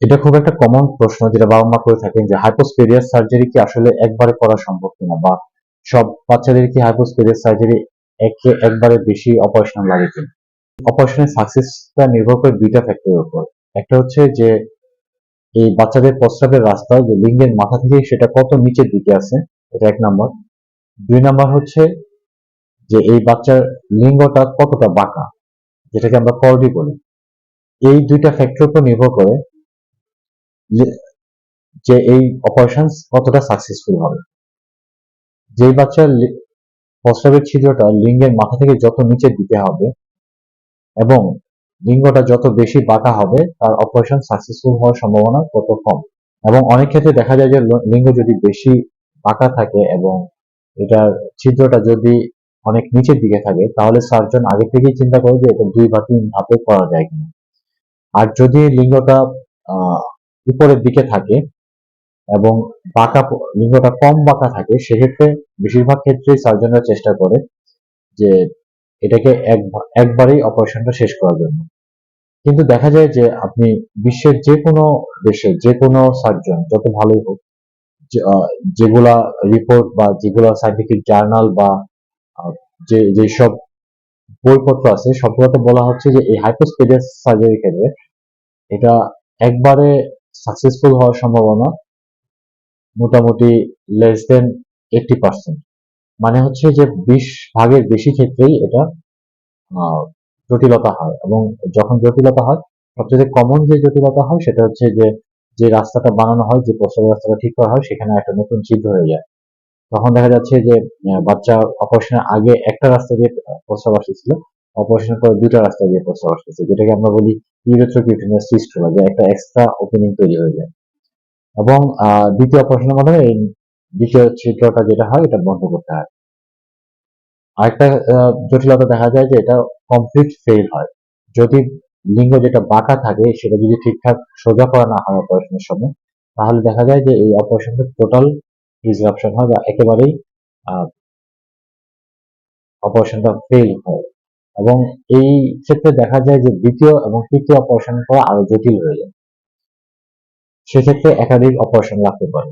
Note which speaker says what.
Speaker 1: এটা খুব একটা কমন প্রশ্ন যেটা বাবা মা করে থাকেন যে হাইপোস্পেরিয়াস সার্জারি কি আসলে একবারে করা সম্ভব কিনা বা সব বাচ্চাদের কি হাইপোস্পেরিয়াস সার্জারি একে একবারে বেশি অপারেশন লাগে কিনা? অপারেশনের সাকসেসটা নির্ভর করে দুইটা ফ্যাক্টরের উপর। একটা হচ্ছে যে এই বাচ্চাদের প্রস্রাবের রাস্তা, যে লিঙ্গের মাথা থেকে সেটা কত নিচের দিকে আছে, এটা এক নম্বর। দুই নাম্বার হচ্ছে যে এই বাচ্চার লিঙ্গটা কতটা বাঁকা, যেটাকে আমরা কর্ডি বলি। এই দুইটা ফ্যাক্টর উপর নির্ভর করে যে- যে এই অপারেশন কতটা সাকসেসফুল হবে? যেই বাচ্চার প্রস্রাবের ছিদ্রটা লিঙ্গের মাথা থেকে যত নিচে দিতে হবে এবং লিঙ্গটা যত বেশি বাঁকা হবে, তার অপারেশন সাকসেসফুল হওয়ার সম্ভাবনা তত কম। এবং অনেক ক্ষেত্রে দেখা যায় যে লিঙ্গ যদি বেশি বাঁকা থাকে এবং এটার ছিদ্রটা যদি অনেক নিচের দিকে থাকে, তাহলে সার্জন আগে থেকেই চিন্তা করে যে এটা দুই বা তিন ধাপে করা যায় কিনা। আর যদি লিঙ্গটা উপরের দিকে থাকে এবং বাঁকা লিঙ্গটা কম বাঁকা থাকে, সেক্ষেত্রে বেশিরভাগ ক্ষেত্রেই সার্জনরা চেষ্টা করে যে এটাকে এক একবারেই অপারেশনটা শেষ করার জন্য। কিন্তু দেখা যায় যে আপনি বিশ্বের যে কোনো দেশে যে কোনো সার্জন যত ভালোই হোক যেগুলা রিপোর্ট বা যেগুলা সাইন্টিফিক জার্নাল বা যে, যেসব বইপত্র আছে, সবগুলোতে বলা হচ্ছে যে এই হাইপোস্পেডিয়াস সার্জারি ক্ষেত্রে এটা একবারে সাকসেসফুল হওয়ার সম্ভাবনা মোটামুটি লেস দেন এইটটি পার্সেন্ট মানে হচ্ছে যে বিশ ভাগের বেশি ক্ষেত্রেই এটা জটিলতা হয় এবং যখন জটিলতা হয়, সবচেয়ে কমন যে জটিলতা হয় সেটা হচ্ছে যে যে রাস্তাটা বানানো হয়, যে প্রস্রাবের রাস্তাটা ঠিক করা হয়, সেখানে একটা নতুন ছিদ্র হয়ে যায়। তখন দেখা যাচ্ছে যে বাচ্চা অপারেশনের আগে একটা রাস্তা দিয়ে প্রস্রাব আসতেছিল অপারেশনের পরে দুটা রাস্তা দিয়ে প্রস্রাব আসতেছে, যেটাকে আমরা বলি ইউরেথ্রোকিউটিনিয়াস ফিস্টুলা যে একটা এক্সট্রা ওপেনিং তৈরি হয়ে যায়। এবং দ্বিতীয় অপারেশনের মাধ্যমে এই দ্বিতীয় ছিদ্রটা যেটা হয়, এটা বন্ধ করতে হয়। আরেকটা জটিলতা দেখা যায় যে এটা কমপ্লিট ফেল হয়। যদি লিঙ্গ যেটা বাঁকা থাকে, সেটা যদি ঠিকঠাক সোজা করা না হয় অপারেশনের সময়, তাহলে দেখা যায় যে এই অপারেশনটা টোটাল ডিসরাপশন হয় বা একেবারেই অপারেশনটা ফেল হয়। এবং এই ক্ষেত্রে দেখা যায় যে দ্বিতীয় এবং তৃতীয় অপারেশন করা আরও জটিল হয়ে যায়। সেক্ষেত্রে একাধিক অপারেশন লাগতে পারে।